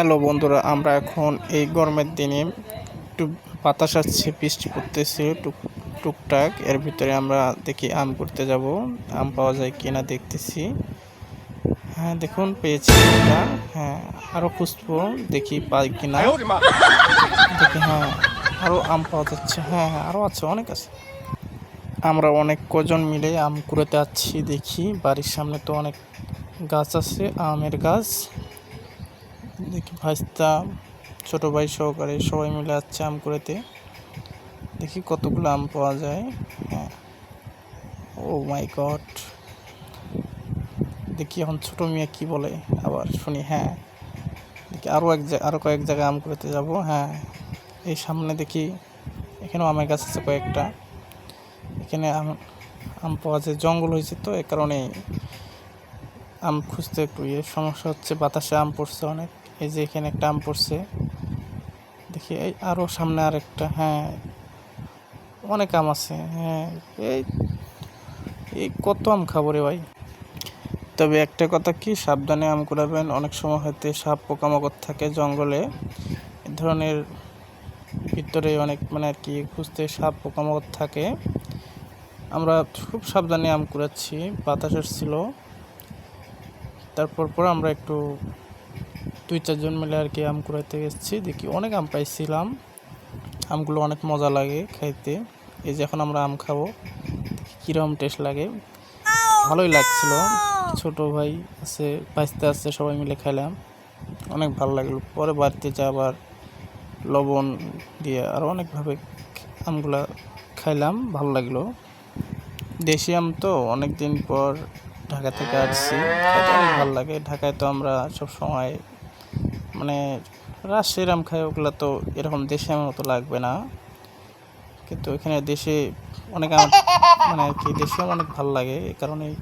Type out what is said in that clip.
Hello বন্ধুরা আমরা এখন এই গরমের দিনে একটু বাতাস আসছে বৃষ্টি পড়তেছে টুক টুকটাক। এর ভিতরে আমরা দেখি আম করতে যাব। আম পাওয়া যায় কিনা দেখতেছি। হ্যাঁ দেখুন পেয়েছি একটা হ্যাঁ আরও খুঁজবো দেখি পাই কিনা। দেখি হ্যাঁ আরও আম পাওয়া যাচ্ছে। হ্যাঁ হ্যাঁ আরও আছে অনেক আছে। আমরা অনেক কজন মিলে আম কুড়াতে আছি দেখি। বাড়ির সামনে তো অনেক গাছ আছে আমের গাছ। দেখি, ভাইস্তা, ছোট ভাই সহকারে সবাই মিলে যাচ্ছে আম কুড়াতে। দেখি কতগুলো আম পাওয়া যায়। হ্যাঁ। Oh my god. দেখি এখন ছোট মেয়ে কি বলে, আবার শুনি হ্যাঁ। দেখি আরও এক আরও কয়েক জায়গায় আম কুড়াতে যাব হ্যাঁ। এই সামনে দেখি, এখানেও আমের গাছ আছে কয়েকটা। এখানে আম আম পাওয়া যায়, জঙ্গল হয়েছে তো, এ কারণে আম খুঁজতে একটু ইয়ে সমস্যা হচ্ছে, বাতাসে আম পড়ছে অনেক। এই যে এখানে একটা আম পড়ছে। দেখি, এই আরও সামনে আর একটা হ্যাঁ। অনেক আম আছে হ্যাঁ। এই এই কত আম খাব রে ভাই? তবে একটা কথা কি, সাবধানে আম কুড়াবেন। অনেক সময় হয়তো সাপ পোকামাকড় থাকে জঙ্গলে। এ ধরনের ভিতরে অনেক মানে আর কি, খুঁজতে সাপ পোকামাকড় থাকে। আমরা খুব সাবধানে আম কুড়াচ্ছি, বাতাস আসছিল। তারপর পর আমরা একটু দুই, চারজন মিলে আর কি আম কুড়াইতে এসেছি। দেখি অনেক আম পাইছিলাম। আমগুলো অনেক মজা লাগে খাইতে। এই যে এখন আমরা আম খাব। কীরকম টেস্ট লাগে। ভালোই লাগছিল। ছোট ভাই আছে বাঁচতে আছে, সবাই মিলে খাইলাম। অনেক ভালো লাগল। পরে বাড়িতে যা আবার লবণ দিয়ে আরও অনেকভাবে আমগুলা খাইলাম। ভালো লাগল। দেশি আম তো অনেক দিন পর ঢাকা থেকে আসছি। অনেক ভালো লাগে। ঢাকায় তো আমরা সব সময় মানে রাশ আম খাই, ওগুলো তো এরকম দেশে আমার মতো লাগবে না। কিন্তু এখানে দেশে অনেক আমার মানে আর কি দেশে অনেক ভালো লাগে। এই কারণেই